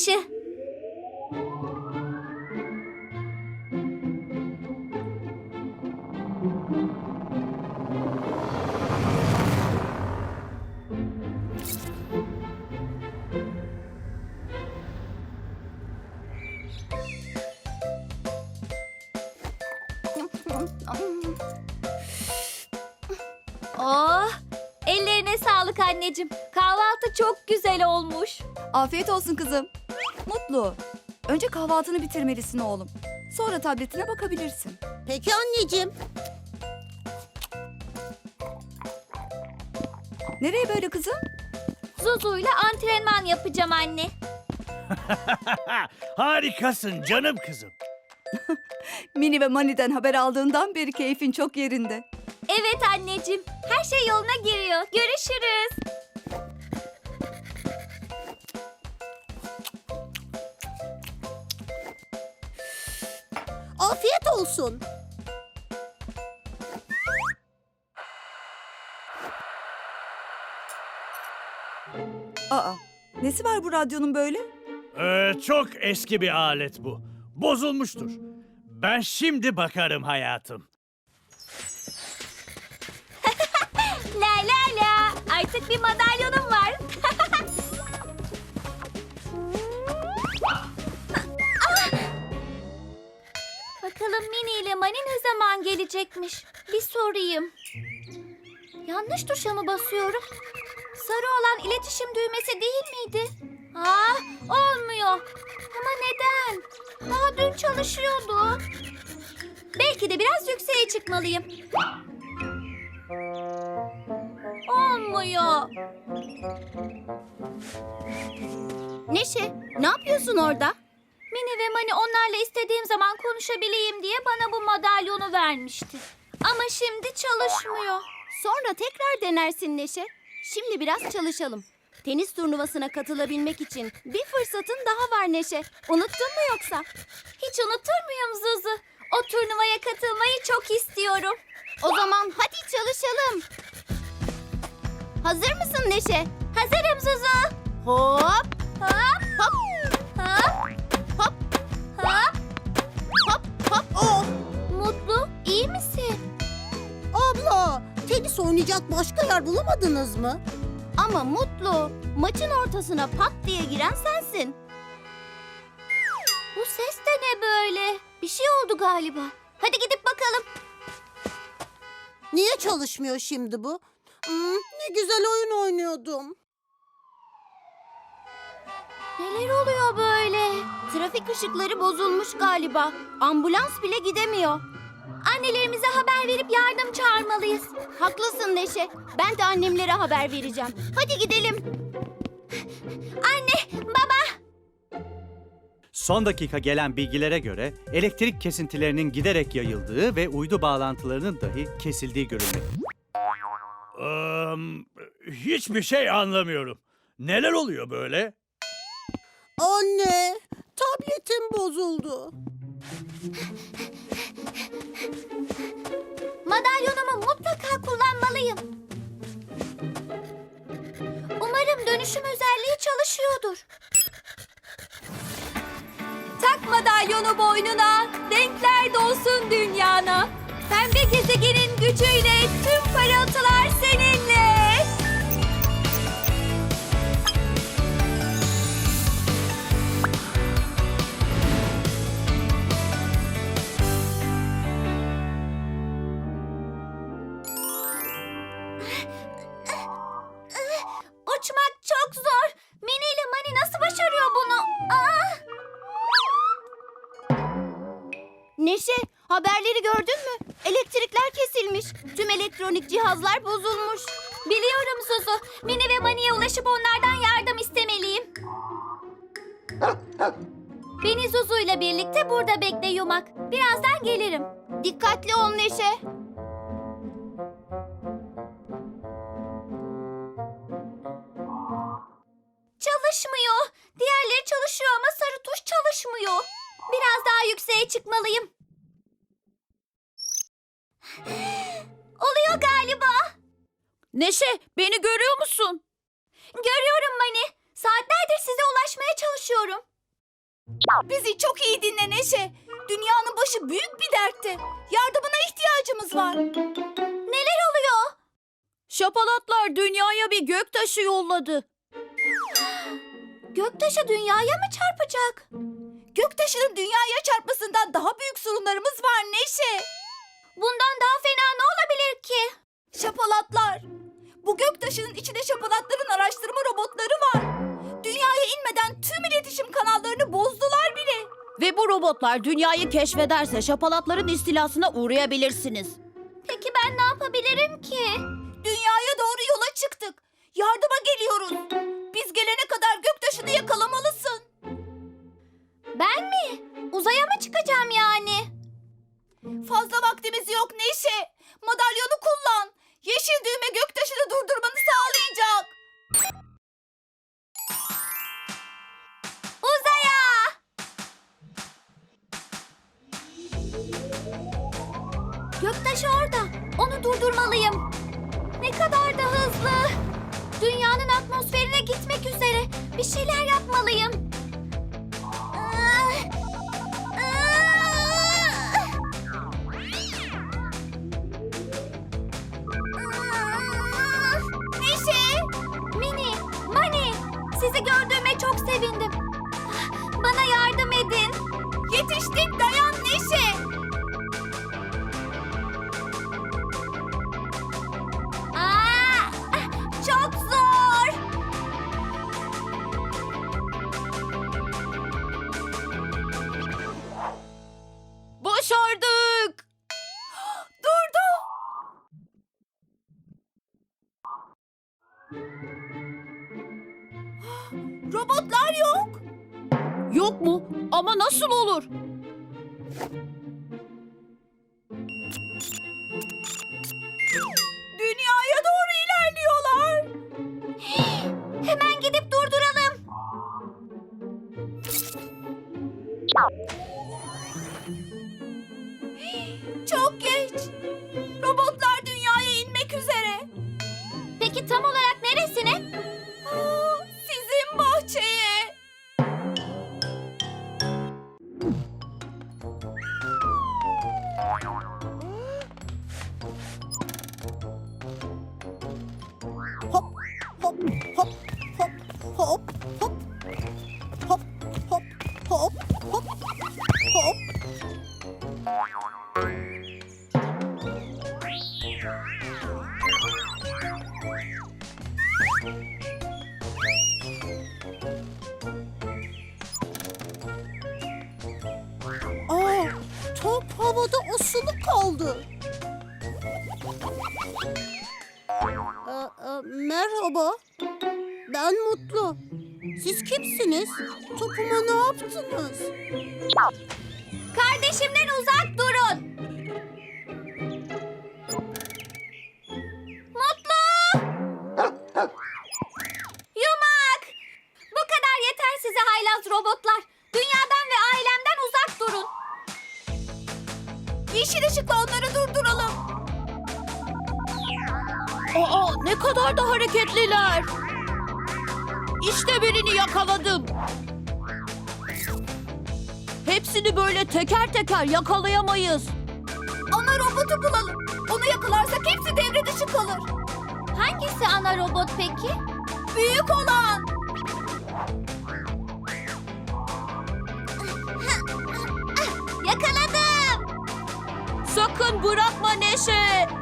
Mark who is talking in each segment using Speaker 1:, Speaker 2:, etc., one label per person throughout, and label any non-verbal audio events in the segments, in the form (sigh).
Speaker 1: Göktaşı. Oh, ellerine sağlık anneciğim. Kahvaltı çok güzel olmuş.
Speaker 2: Afiyet olsun kızım. Mutlu. Önce kahvaltını bitirmelisin oğlum. Sonra tabletine bakabilirsin.
Speaker 3: Peki anneciğim.
Speaker 2: Nereye böyle kızım?
Speaker 1: Zuzu'yla antrenman yapacağım anne. (laughs)
Speaker 4: Harikasın canım kızım. (laughs)
Speaker 2: Mini ve Mani'den haber aldığından beri keyfin çok yerinde.
Speaker 1: Evet anneciğim. Her şey yoluna giriyor. Görüşürüz.
Speaker 3: Afiyet olsun.
Speaker 2: Aa, nesi var bu radyonun böyle?
Speaker 4: Ee, çok eski bir alet bu. Bozulmuştur. Ben şimdi bakarım hayatım. (laughs)
Speaker 1: La la la. Artık bir madalyonum var. Bakalım Mini ile Mani ne zaman gelecekmiş? Bir sorayım. Yanlış tuşa mı basıyorum? Sarı olan iletişim düğmesi değil miydi? Ah, olmuyor. Ama neden? Daha dün çalışıyordu. Belki de biraz yükseğe çıkmalıyım. Olmuyor.
Speaker 3: Neşe, ne yapıyorsun orada?
Speaker 1: Mini ve Mani onlarla istediğim zaman konuşabileyim diye bana bu madalyonu vermişti. Ama şimdi çalışmıyor.
Speaker 3: Sonra tekrar denersin Neşe. Şimdi biraz çalışalım. Tenis turnuvasına katılabilmek için bir fırsatın daha var Neşe. Unuttun mu yoksa?
Speaker 1: Hiç unutur muyum Zuzu? O turnuvaya katılmayı çok istiyorum.
Speaker 3: O zaman hadi çalışalım. Hazır mısın Neşe?
Speaker 1: Hazırım Zuzu.
Speaker 3: Hop,
Speaker 1: Hop
Speaker 3: hop,
Speaker 1: hop
Speaker 3: hop,
Speaker 1: hop.
Speaker 3: hop, hop. Oh,
Speaker 1: Mutlu iyi misin?
Speaker 3: abla, tenis oynayacak başka yer bulamadınız mı? Ama Mutlu, maçın ortasına pat diye giren sensin.
Speaker 1: Bu ses de ne böyle? Bir şey oldu galiba. Hadi gidip bakalım.
Speaker 3: Niye çalışmıyor şimdi bu? Hmm, ne güzel oyun oynuyordum.
Speaker 1: Neler oluyor böyle?
Speaker 3: Trafik ışıkları bozulmuş galiba. Ambulans bile gidemiyor.
Speaker 1: Annelerimize haber verip yardım çağırmalıyız.
Speaker 3: Haklısın Neşe. Ben de annemlere haber vereceğim. Hadi gidelim.
Speaker 1: Anne, baba.
Speaker 5: Son dakika gelen bilgilere göre elektrik kesintilerinin giderek yayıldığı ve uydu bağlantılarının dahi kesildiği görülmekte.
Speaker 4: Ee, hiçbir şey anlamıyorum. Neler oluyor böyle?
Speaker 3: Anne, tabletim bozuldu.
Speaker 1: Madalyonumu mutlaka kullanmalıyım. Umarım dönüşüm özelliği çalışıyordur. Tak madalyonu boynuna, renkler dolsun dünyana. Pembe gezegenin gücüyle tüm parıltılar seninle.
Speaker 3: Neşe, haberleri gördün mü? Elektrikler kesilmiş. Tüm elektronik cihazlar bozulmuş.
Speaker 1: Biliyorum Zuzu. Mini ve Mani'ye ulaşıp onlardan yardım istemeliyim. Beni Zuzu ile birlikte burada bekle Yumak. Birazdan gelirim.
Speaker 3: Dikkatli ol Neşe.
Speaker 1: Çalışmıyor. Diğerleri çalışıyor ama sarı tuş çalışmıyor. Biraz daha yükseğe çıkmalıyım. Oluyor galiba.
Speaker 6: Neşe beni görüyor musun?
Speaker 1: Görüyorum Mani. Saatlerdir size ulaşmaya çalışıyorum.
Speaker 2: Bizi çok iyi dinle Neşe. Dünyanın başı büyük bir dertte. Yardımına ihtiyacımız var.
Speaker 1: Neler oluyor?
Speaker 6: Şapalatlar dünyaya bir göktaşı yolladı.
Speaker 1: Göktaşı dünyaya mı çarpacak?
Speaker 2: Göktaşının dünyaya çarpmasından daha büyük sorunlarımız var Neşe.
Speaker 1: Bundan daha fena ne olabilir ki?
Speaker 2: Şapalatlar. Bu göktaşının içinde şapalatların araştırma robotları var. Dünyaya inmeden tüm iletişim kanallarını bozdular bile.
Speaker 6: Ve bu robotlar dünyayı keşfederse şapalatların istilasına uğrayabilirsiniz.
Speaker 1: Peki ben ne yapabilirim ki?
Speaker 2: Dünyaya doğru yola çıktık. Yardıma geliyoruz. Asılı kaldı. merhaba. Ben Mutlu. Siz kimsiniz? Topuma ne yaptınız?
Speaker 6: Aa ne kadar da hareketliler. İşte birini yakaladım. Hepsini böyle teker teker yakalayamayız.
Speaker 2: Ana robotu bulalım. Onu yakalarsak hepsi devre dışı kalır.
Speaker 1: Hangisi ana robot peki?
Speaker 2: Büyük olan.
Speaker 1: Yakaladım.
Speaker 6: Sakın bırakma Neşe.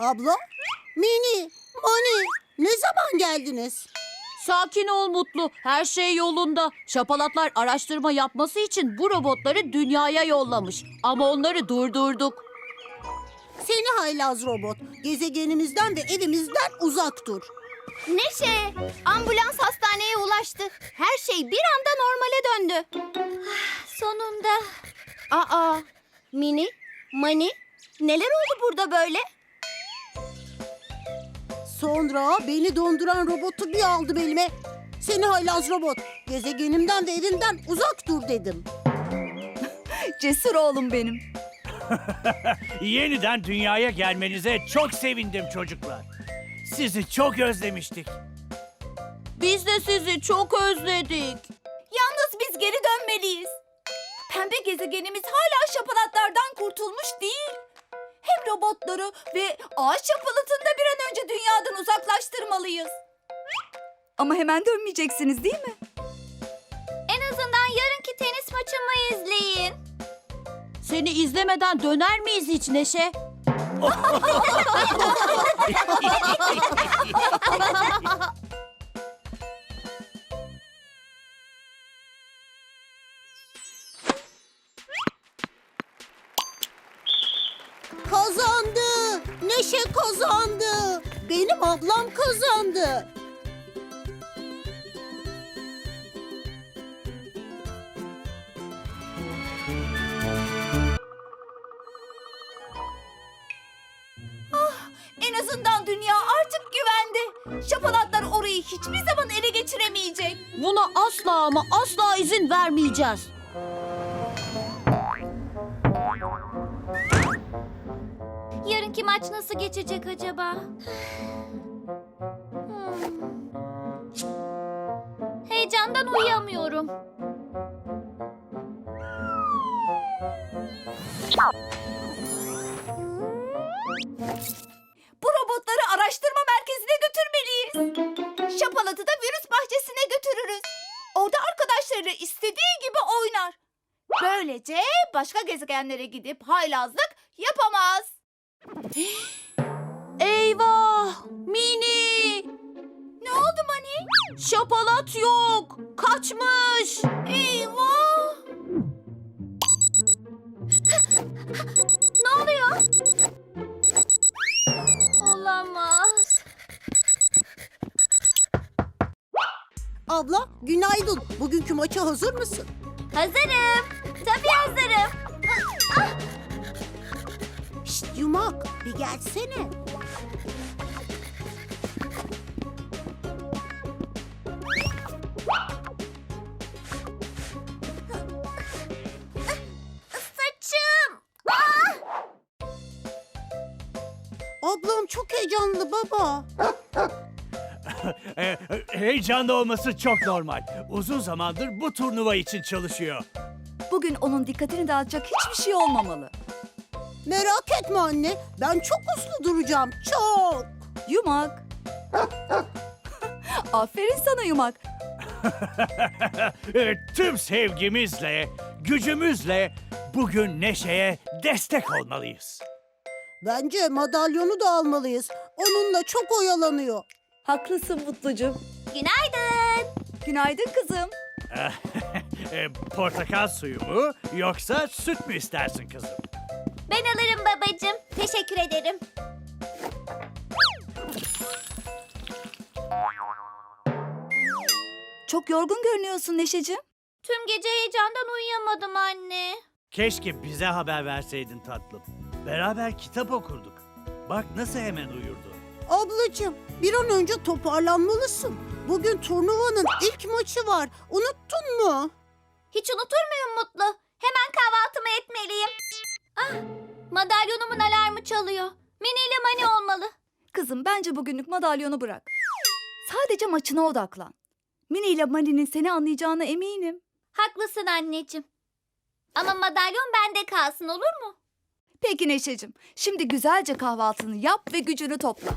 Speaker 7: Abla, Mini, Mani ne zaman geldiniz?
Speaker 6: Sakin ol Mutlu. Her şey yolunda. Şapalatlar araştırma yapması için bu robotları dünyaya yollamış. Ama onları durdurduk.
Speaker 7: Seni haylaz robot. Gezegenimizden ve evimizden uzak dur.
Speaker 3: Neşe, ambulans hastaneye ulaştı. Her şey bir anda normale döndü. (sighs)
Speaker 1: Sonunda.
Speaker 3: Aa, Mini, Mani, neler oldu burada böyle?
Speaker 7: Sonra beni donduran robotu bir aldım elime. Seni haylaz robot. Gezegenimden ve evimden uzak dur dedim. (laughs)
Speaker 2: Cesur oğlum benim. (laughs)
Speaker 4: Yeniden dünyaya gelmenize çok sevindim çocuklar. Sizi çok özlemiştik.
Speaker 6: Biz de sizi çok özledik.
Speaker 2: Yalnız biz geri dönmeliyiz. Pembe gezegenimiz hala şapalatlardan kurtulmuş değil. Hem robotları ve ağaç şapalatını da bir an önce dünyadan uzaklaştırmalıyız. Ama hemen dönmeyeceksiniz değil mi?
Speaker 1: En azından yarınki tenis maçımı izleyin.
Speaker 6: Seni izlemeden döner miyiz hiç Neşe? (laughs)
Speaker 7: Kazandı. Neşe kazandı. Benim ablam kazandı.
Speaker 2: En azından dünya artık güvende. Şapalatlar orayı hiçbir zaman ele geçiremeyecek.
Speaker 6: Buna asla ama asla izin vermeyeceğiz.
Speaker 1: Maç nasıl geçecek acaba? Hmm. Heyecandan uyuyamıyorum.
Speaker 2: Bu robotları araştırma merkezine götürmeliyiz. Şapalatı da virüs bahçesine götürürüz. Orada arkadaşları istediği gibi oynar. Böylece başka gezegenlere gidip haylazlık.
Speaker 6: Eyvah! Mini!
Speaker 2: Ne oldu Mani?
Speaker 6: Şapalat yok! Kaçmış!
Speaker 2: Eyvah!
Speaker 1: Ne oluyor? Olamaz.
Speaker 7: Abla günaydın. Bugünkü maça hazır mısın?
Speaker 1: Hazırım. Tabii hazırım.
Speaker 7: Şşt yumak bir gelsene.
Speaker 1: Saçım.
Speaker 7: Ablam çok heyecanlı baba. (laughs)
Speaker 4: Ee, heyecanlı olması çok normal. Uzun zamandır bu turnuva için çalışıyor.
Speaker 2: Bugün onun dikkatini dağıtacak hiçbir şey olmamalı.
Speaker 7: Merak etme anne. Ben çok uslu duracağım. Çok.
Speaker 2: Yumak. (laughs) Aferin sana Yumak. (laughs)
Speaker 4: Tüm sevgimizle, gücümüzle bugün Neşe'ye destek olmalıyız.
Speaker 7: Bence madalyonu da almalıyız. Onunla çok oyalanıyor.
Speaker 2: Haklısın Mutlucuğum.
Speaker 1: Günaydın.
Speaker 2: Günaydın kızım.
Speaker 4: Ee, (laughs) Portakal suyu mu yoksa süt mü istersin kızım?
Speaker 1: Ben alırım babacığım. Teşekkür ederim.
Speaker 2: Çok yorgun görünüyorsun Neşeciğim.
Speaker 1: Tüm gece heyecandan uyuyamadım anne.
Speaker 4: Keşke bize haber verseydin tatlım. Beraber kitap okurduk. Bak nasıl hemen uyurdu.
Speaker 7: Ablacığım bir an önce toparlanmalısın. Bugün turnuvanın ilk maçı var. Unuttun mu?
Speaker 1: Hiç unutur muyum Mutlu? Hemen kahvaltımı etmeliyim. Ah, madalyonumun alarmı çalıyor. Mini ile Mani olmalı.
Speaker 2: Kızım bence bugünlük madalyonu bırak. Sadece maçına odaklan. Mini ile Mani'nin seni anlayacağına eminim.
Speaker 1: Haklısın anneciğim. Ama madalyon bende kalsın olur mu?
Speaker 2: Peki Neşeciğim, şimdi güzelce kahvaltını yap ve gücünü topla.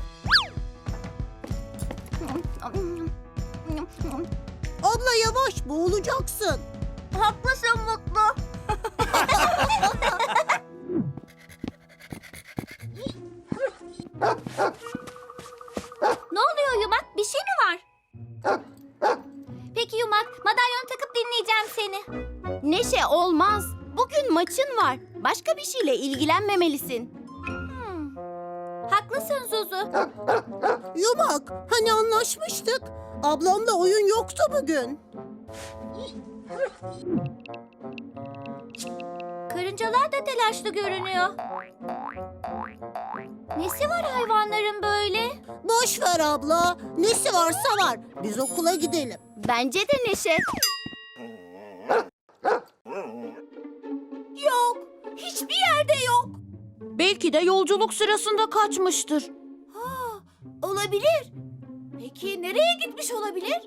Speaker 7: Abla yavaş boğulacaksın.
Speaker 1: Haklısın Mutlu. (laughs) Ne oluyor Yumak? Bir şey mi var? Peki Yumak, madalyon takıp dinleyeceğim seni.
Speaker 3: Neşe olmaz. Bugün maçın var. Başka bir şeyle ilgilenmemelisin.
Speaker 1: Hmm. Haklısın Zuzu.
Speaker 7: Yumak hani anlaşmıştık. Ablamla oyun yoktu bugün.
Speaker 1: Karıncalar da telaşlı görünüyor. Nesi var hayvanların böyle?
Speaker 7: Boş ver abla. Nesi varsa var. Biz okula gidelim.
Speaker 3: Bence de Neşe.
Speaker 2: Yok. Hiçbir yerde yok.
Speaker 6: Belki de yolculuk sırasında kaçmıştır.
Speaker 2: Ha, olabilir. Peki nereye gitmiş olabilir?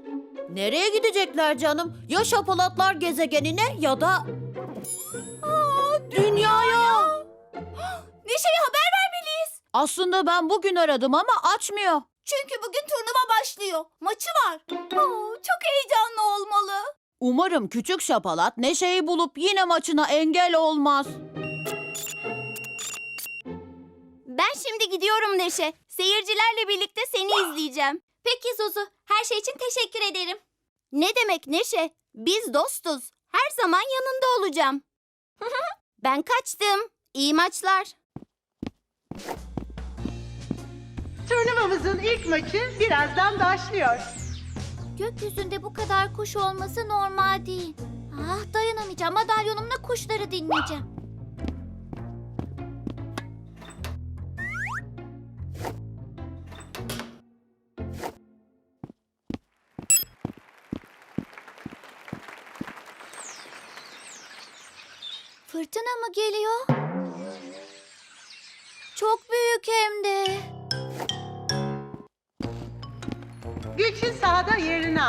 Speaker 6: Nereye gidecekler canım? Ya şapalatlar gezegenine ya da... dünyaya. (gasps)
Speaker 2: Neşe'ye haber.
Speaker 6: Aslında ben bugün aradım ama açmıyor.
Speaker 2: Çünkü bugün turnuva başlıyor. Maçı var. Oo, çok heyecanlı olmalı.
Speaker 6: Umarım küçük şapalat Neşe'yi bulup yine maçına engel olmaz.
Speaker 3: Ben şimdi gidiyorum Neşe. Seyircilerle birlikte seni izleyeceğim.
Speaker 1: Peki Zuzu, her şey için teşekkür ederim.
Speaker 3: Ne demek Neşe? Biz dostuz. Her zaman yanında olacağım. (laughs) ben kaçtım. İyi maçlar.
Speaker 8: Turnuvamızın ilk maçı birazdan başlıyor.
Speaker 1: Gökyüzünde bu kadar kuş olması normal değil. Ah dayanamayacağım. Madalyonumla kuşları dinleyeceğim. Fırtına mı geliyor?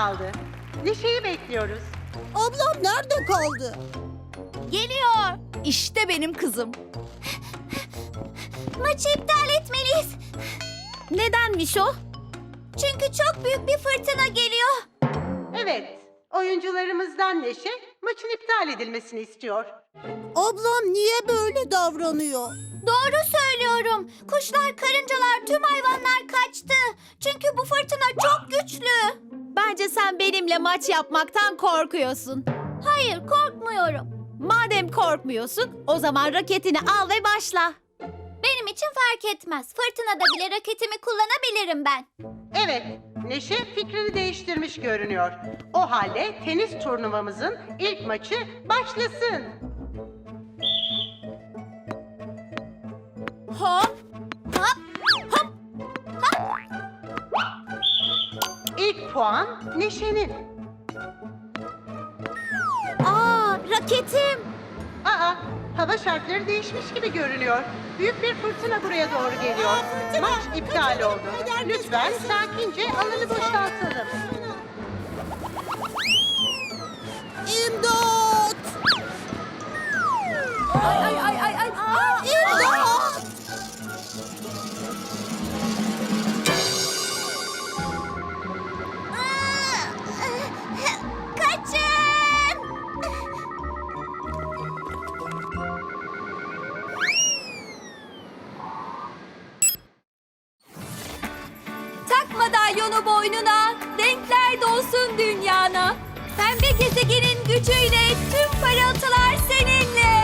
Speaker 8: Yerini aldı. Neşe'yi bekliyoruz.
Speaker 7: Ablam nerede kaldı?
Speaker 1: Geliyor.
Speaker 2: İşte benim kızım.
Speaker 1: Maçı iptal etmeliyiz.
Speaker 6: Nedenmiş o?
Speaker 1: Çünkü çok büyük bir fırtına geliyor.
Speaker 8: Evet, oyuncularımızdan Neşe maçın iptal edilmesini istiyor.
Speaker 7: Ablam niye böyle davranıyor?
Speaker 1: Doğru söylüyorum. Kuşlar, karıncalar, tüm hayvanlar kaçtı. Çünkü bu fırtına çok güçlü.
Speaker 6: Bence sen benimle maç yapmaktan korkuyorsun.
Speaker 1: Hayır, korkmuyorum.
Speaker 6: Madem korkmuyorsun, o zaman raketini al ve başla.
Speaker 1: Benim için fark etmez. Fırtınada bile raketimi kullanabilirim ben.
Speaker 8: Evet, Neşe fikrini değiştirmiş görünüyor. O halde tenis turnuvamızın ilk maçı başlasın.
Speaker 1: Hop,
Speaker 8: puan Neşe'nin.
Speaker 1: Aa, raketim.
Speaker 8: Aa, hava şartları değişmiş gibi görünüyor. Büyük bir fırtına buraya doğru geliyor. Maç iptal oldu. Lütfen sakince alanı boşaltalım.
Speaker 7: İmdat!
Speaker 2: Ay ay ay ay ay. Aa,
Speaker 7: İmdat!
Speaker 1: Boynuna, renkler dolsun dünyana. Pembe gezegenin gücüyle tüm parıltılar seninle.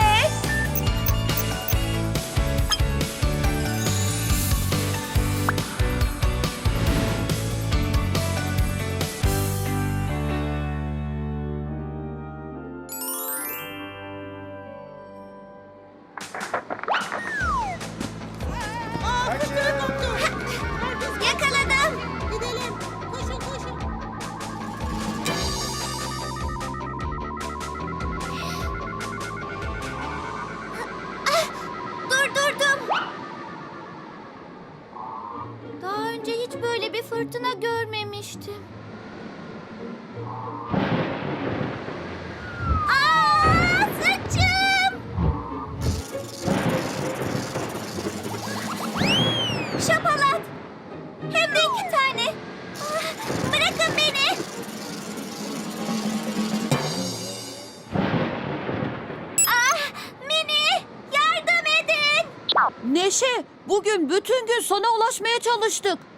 Speaker 1: Fırtına görmemiştim. Saçım! Şapalat! Hem de tane. Ah, beni. Ah, Mini! Yardım edin!
Speaker 6: Neşe, Bugün bütün gün sana ulaşmaya çalıştık.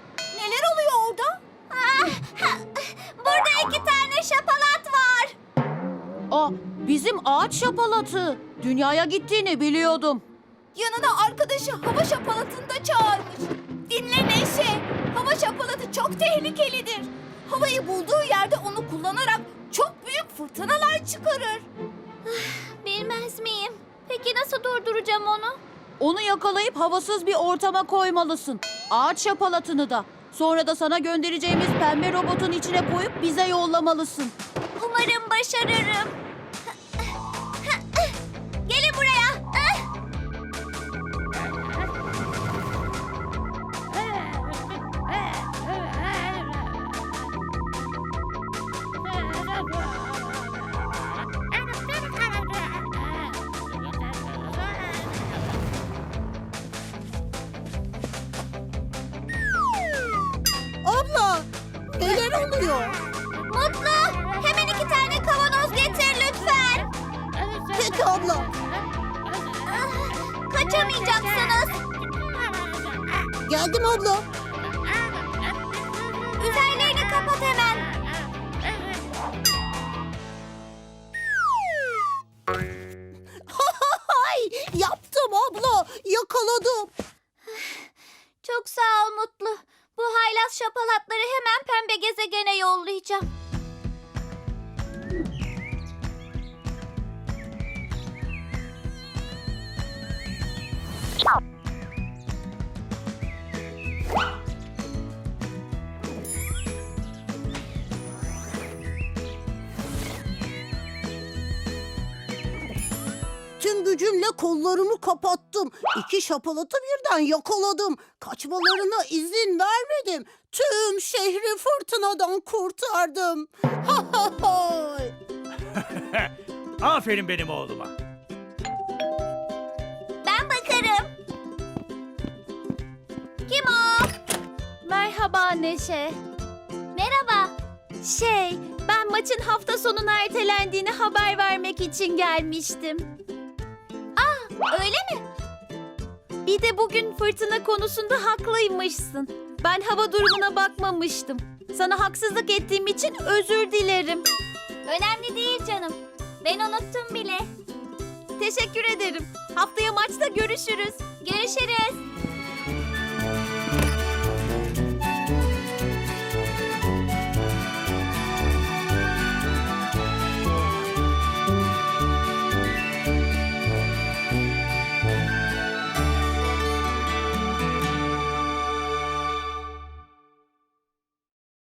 Speaker 6: Ağaç şapalatı. Dünyaya gittiğini biliyordum.
Speaker 2: Yanına arkadaşı hava şapalatını da çağırmış. Dinle Neşe. Hava şapalatı çok tehlikelidir. Havayı bulduğu yerde onu kullanarak çok büyük fırtınalar çıkarır.
Speaker 1: Bilmez miyim? Peki nasıl durduracağım onu?
Speaker 6: Onu yakalayıp havasız bir ortama koymalısın. Ağaç şapalatını da. Sonra da sana göndereceğimiz pembe robotun içine koyup bize yollamalısın.
Speaker 1: Umarım başarırım.
Speaker 7: Geldim abla.
Speaker 1: Üzerlerini kapat hemen.
Speaker 7: Yaptım abla. Yakaladım.
Speaker 1: Çok sağ ol Mutlu. Bu haylaz şapalatları hemen pembe gezegene yollayacağım.
Speaker 7: Gücümle kollarımı kapattım. İki şapalatı birden yakaladım. Kaçmalarına izin vermedim. Tüm şehri fırtınadan kurtardım. Ha ha ha. (laughs)
Speaker 4: Aferin benim oğluma.
Speaker 1: Ben bakarım. Kim o?
Speaker 3: Merhaba Neşe.
Speaker 1: Merhaba.
Speaker 3: Şey, ben maçın hafta sonuna ertelendiğini haber vermek için gelmiştim.
Speaker 1: Öyle mi?
Speaker 3: Bir de bugün fırtına konusunda haklıymışsın. Ben hava durumuna bakmamıştım. Sana haksızlık ettiğim için özür dilerim.
Speaker 1: Önemli değil canım. Ben unuttum bile.
Speaker 3: Teşekkür ederim. Haftaya maçta görüşürüz.
Speaker 1: Görüşürüz.